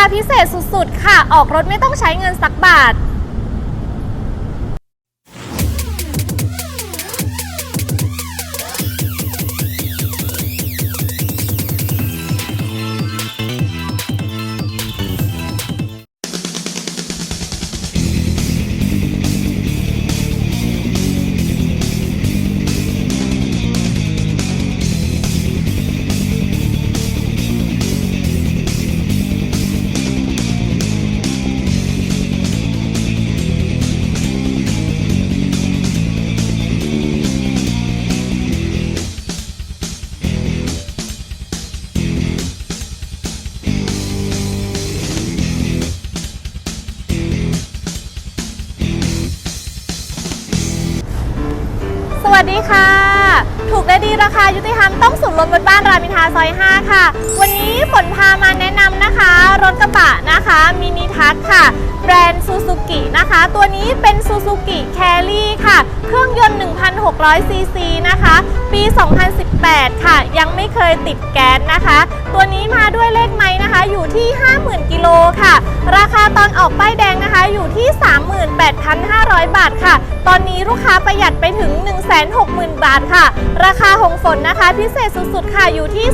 าพิเศษสุดๆ ค่ะ ออกรถไม่ต้องใช้เงินสักบาท ค่ะ ถูกและดีราคายุติธรรมต้องสุดลมบนบ้านรามินทาซอย 5 ค่ะ วันนี้ฝนพามาแนะนำนะคะ รถกระบะนะคะมินิทัศค่ะ แบรนด์ซูซูกินะคะ ตัวนี้เป็นซูซูกิแครี่ค่ะ เครื่องยนต์ 1,600 ซีซีนะคะ ปี 2018 ค่ะ ยังไม่เคยติดแก๊สนะคะ ตัวนี้มาด้วยเลขไม้นะคะ อยู่ที่ 50,000 กิโลค่ะ ราคาตอนออกป้ายแดงนะคะ อยู่ที่ 38,500 บาทค่ะ ตอนนี้ลูกค้าประหยัดไปถึง 160,000 บาทค่ะ ราคาคาหงฝนนะคะ พิเศษสุดๆค่ะอยู่ที่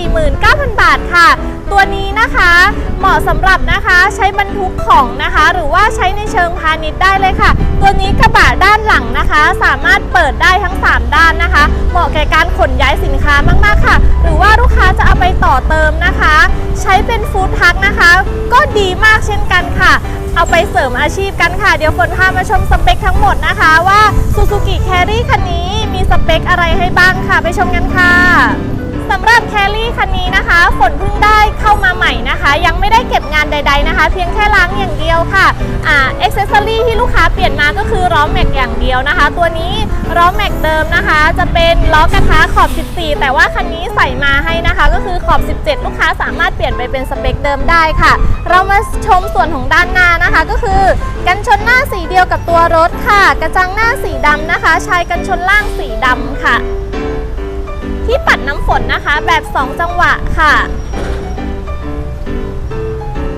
249,000 บาทค่ะ ตัวนี้นะคะเหมาะสำหรับนะคะใช้บรรทุกของนะคะ หรือว่าใช้ในเชิงพาณิชย์ได้เลยค่ะ ตัวนี้กระบะด้านหลังนะคะ สามารถเปิดได้ทั้ง 3 ด้านนะคะ เหมาะแก่การขนย้ายสินค้ามากๆค่ะ หรือว่าลูกค้าจะเอาไปต่อเติมนะคะ ใช้เป็นฟู้ดทักนะคะ ก็ดีมากเช่นกันค่ะเอาไปเสริมอาชีพกันค่ะ เดี๋ยวฝนพามาชมสเปคทั้งหมดนะคะว่า Suzuki Carry คันนี้ มีสเปคอะไรให้บ้างค่ะ ไปชมกันค่ะ สำหรับแคลรี่คันนี้นะคะฝนเพิ่งได้เข้ามาใหม่นะคะ ยังไม่ได้เก็บงานใด ๆนะคะ เพียงแค่ล้างอย่างเดียวค่ะอ่าอ็อกเซสซอรี่ที่ลูกค้าเปลี่ยนมาก็คือล้อแม็กอย่างเดียวนะคะ ตัวนี้ล้อแม็กเดิมนะคะ จะเป็นล้อกระทะขอบ 14 แต่ว่าคันนี้ใส่มาให้นะคะ ก็คือขอบ 17 ลูกค้าสามารถเปลี่ยนไปเป็นสเปคเดิมได้ค่ะ เรามาชมส่วนของด้านหน้านะคะ ก็คือกันชนหน้าสีเดียวกับตัวรถค่ะ กระจังหน้าสีดำนะคะ ใช้กันชนล่างสีดำค่ะ ที่ปัดน้ำฝนนะคะ แบบ 2 จังหวะค่ะ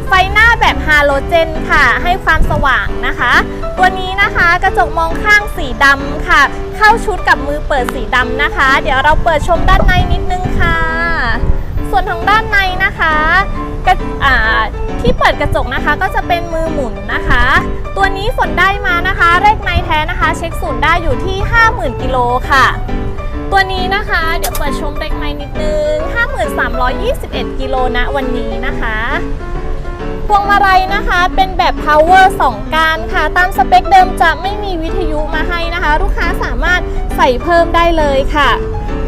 ไฟหน้าแบบฮาโลเจนค่ะ ให้ความสว่างนะคะ ตัวนี้นะคะกระจกมองข้างสีดำค่ะ เข้าชุดกับมือเปิดสีดำนะคะ เดี๋ยวเราเปิดชมด้านในนิดนึงค่ะ ส่วนของด้านในนะคะกระที่เปิดกระจกนะคะก็จะเป็นมือหมุนนะคะ ตัวนี้ฝนได้มานะคะเลขในแท้นะคะ เช็คศูนย์ได้อยู่ที่ 50,000กิโลค่ะ ตัวนี้นะคะ เดี๋ยวเปิดชมเด็กไม้นิดนึง 5321 กิโลนะวันนี้นะคะพวงมาลัยนะคะเป็นแบบ power 2 การค่ะ ตามสเปคเดิมจะไม่มีวิทยุมาให้นะคะ ลูกค้าสามารถใส่เพิ่มได้เลยค่ะ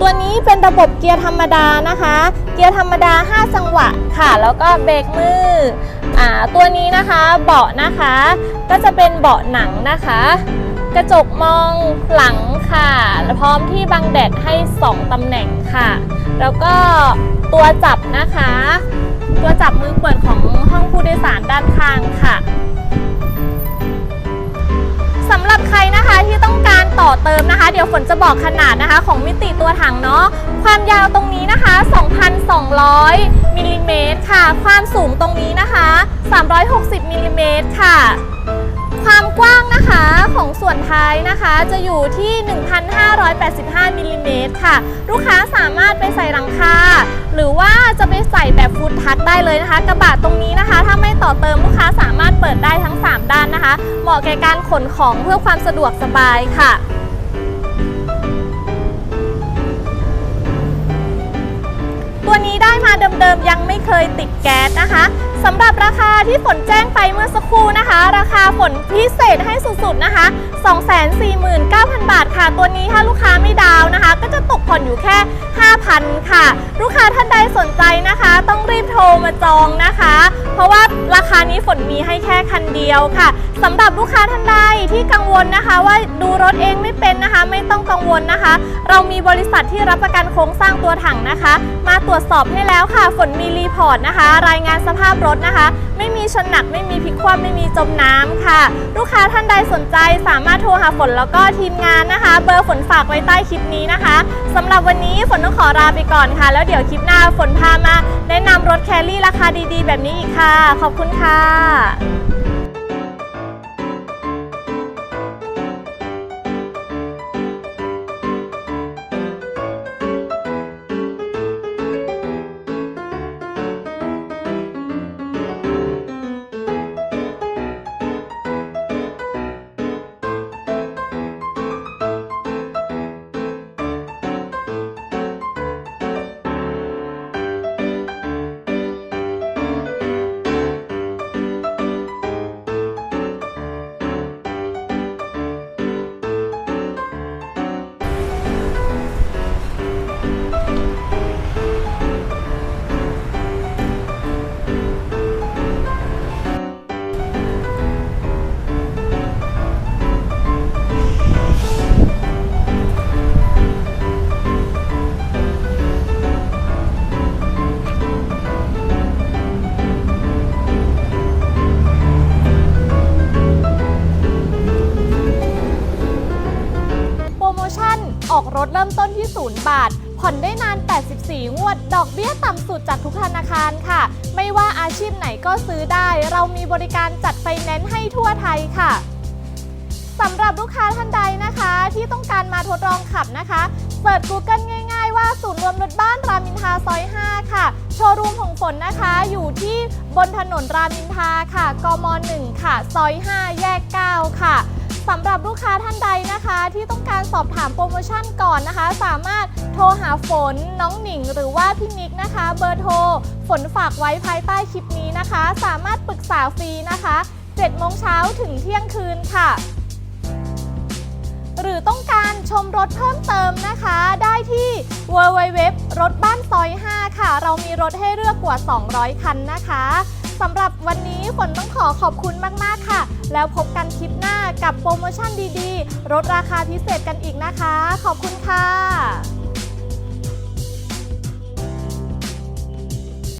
ตัวนี้เป็นระบบเกียร์ธรรมดานะคะ เกียร์ธรรมดา 5 จังหวะค่ะ แล้วก็เบรกมืออ่าตัวนี้นะคะเบาะนะคะ ก็จะเป็นเบาะหนังนะคะ กระจกมองหลังค่ะ พร้อมที่บังแดดให้ 2 ตำแหน่งค่ะ แล้วก็ตัวจับนะคะ ตัวจับมือเปิดของห้องผู้โดยสารด้านข้างค่ะสำหรับใครนะคะที่ต้องการต่อเติมนะคะ เดี๋ยวฝนจะบอกขนาดนะคะของมิติตัวถังเนาะความยาวตรงนี้นะคะ 2,200มิลลิเมตรค่ะ ความสูงตรงนี้นะคะ 360มิลลิเมตรค่ะ ความกว้างนะคะของส นท้ายนะคะจะอยู่ที่ 1,585มิลลิเมตรค่ะ ลูกค้าสามารถไปใส่หลังคาหรือว่าจะไปใส่แบบฟุตทักได้เลยนะคะ กระบะตรงนี้นะคะ ถ้าไม่ต่อเติมลูกค้าสามารถเปิดได้ทั้ง 3 ด้านนะคะ เหมาะแก่การขนของเพื่อความสะดวกสบายค่ะตัวนี้ได้มาเดิมๆยังไม่เคยติดแก๊สนะคะสำหรับราคาที่ฝนแจ้งไปเมื่อสักครู่ 249,000 บาทค่ะ ตัวนี้ถ้าลูกค้าไม่ดาวนะคะ ก็จะตกผ่อนอยู่แค่ 5,000 ค่ะ ลูกค้าท่านใดสนใจนะคะ ต้องรีบโทรมาจองนะคะ เพราะว่าราคานี้ฝนมีให้แค่คันเดียวค่ะสำหรับลูกค้าท่านใดที่กังวลนะคะ ว่าดูรถเองไม่เป็นนะคะ ไม่ต้องกังวลนะคะ เรามีบริษัทที่รับประกันโครงสร้างตัวถังนะคะ มาตรวจสอบให้แล้วค่ะ ฝนมีรีพอร์ตนะคะ รายงานสภาพรถนะคะ ไม่มีชนหนักไม่มีพลิกคว่ำไม่มีจมน้ำค่ะ ลูกค้าท่านใดสนใจสามารถโทรหาฝนแล้วก็ทีมงานนะคะ เบอร์ฝนฝากไว้ใต้คลิปนี้นะคะสำหรับวันนี้ฝนต้องขอลาไปก่อนค่ะ แล้วเดี๋ยวคลิปหน้าฝนพามา แนะนำรถแครี่ราคาดีๆ แบบนี้อีกค่ะ ขอบคุณค่ะ รถเริ่มต้นที่ 0 บาท ผ่อนได้นาน 84 งวด ดอกเบี้ยต่ำสุดจากทุกธนาคารค่ะ ไม่ว่าอาชีพไหนก็ซื้อได้ เรามีบริการจัดไฟแนนซ์ให้ทั่วไทยค่ะสำหรับลูกค้าท่านใดนะคะ ที่ต้องการมาทดลองขับนะคะเปิด Google ง่าย ๆ ว่าศูนย์รวมรถบ้านรามินทาซอย 5 ค่ะ โชว์รูมของฝนนะคะ อยู่ที่บนถนนรามินทาค่ะ กม 1 ค่ะ ซอย 5 แยก 9 ค่ะ สำหรับลูกค้าท่านใดนะคะ ที่ต้องการสอบถามโปรโมชั่นก่อนนะคะ สามารถโทรหาฝนน้องหนิง หรือว่าพี่นิกนะคะ เบอร์โทร ฝนฝากไว้ภายใต้คลิปนี้นะคะ สามารถปรึกษาฟรีนะคะ7โมงเช้าถึงเที่ยงคืนค่ะ หรือต้องการชมรถเพิ่มเติมนะคะ ได้ที่ www รถบ้านซอย 5 ค่ะ เรามีรถให้เลือกกว่า 200 คันนะคะสำหรับวัน ฝนต้องขอขอบคุณมากๆค่ะ แล้วพบกันคลิปหน้ากับโปรโมชั่นดีๆลดราคาพิเศษกันอีกนะคะ ขอบคุณค่ะ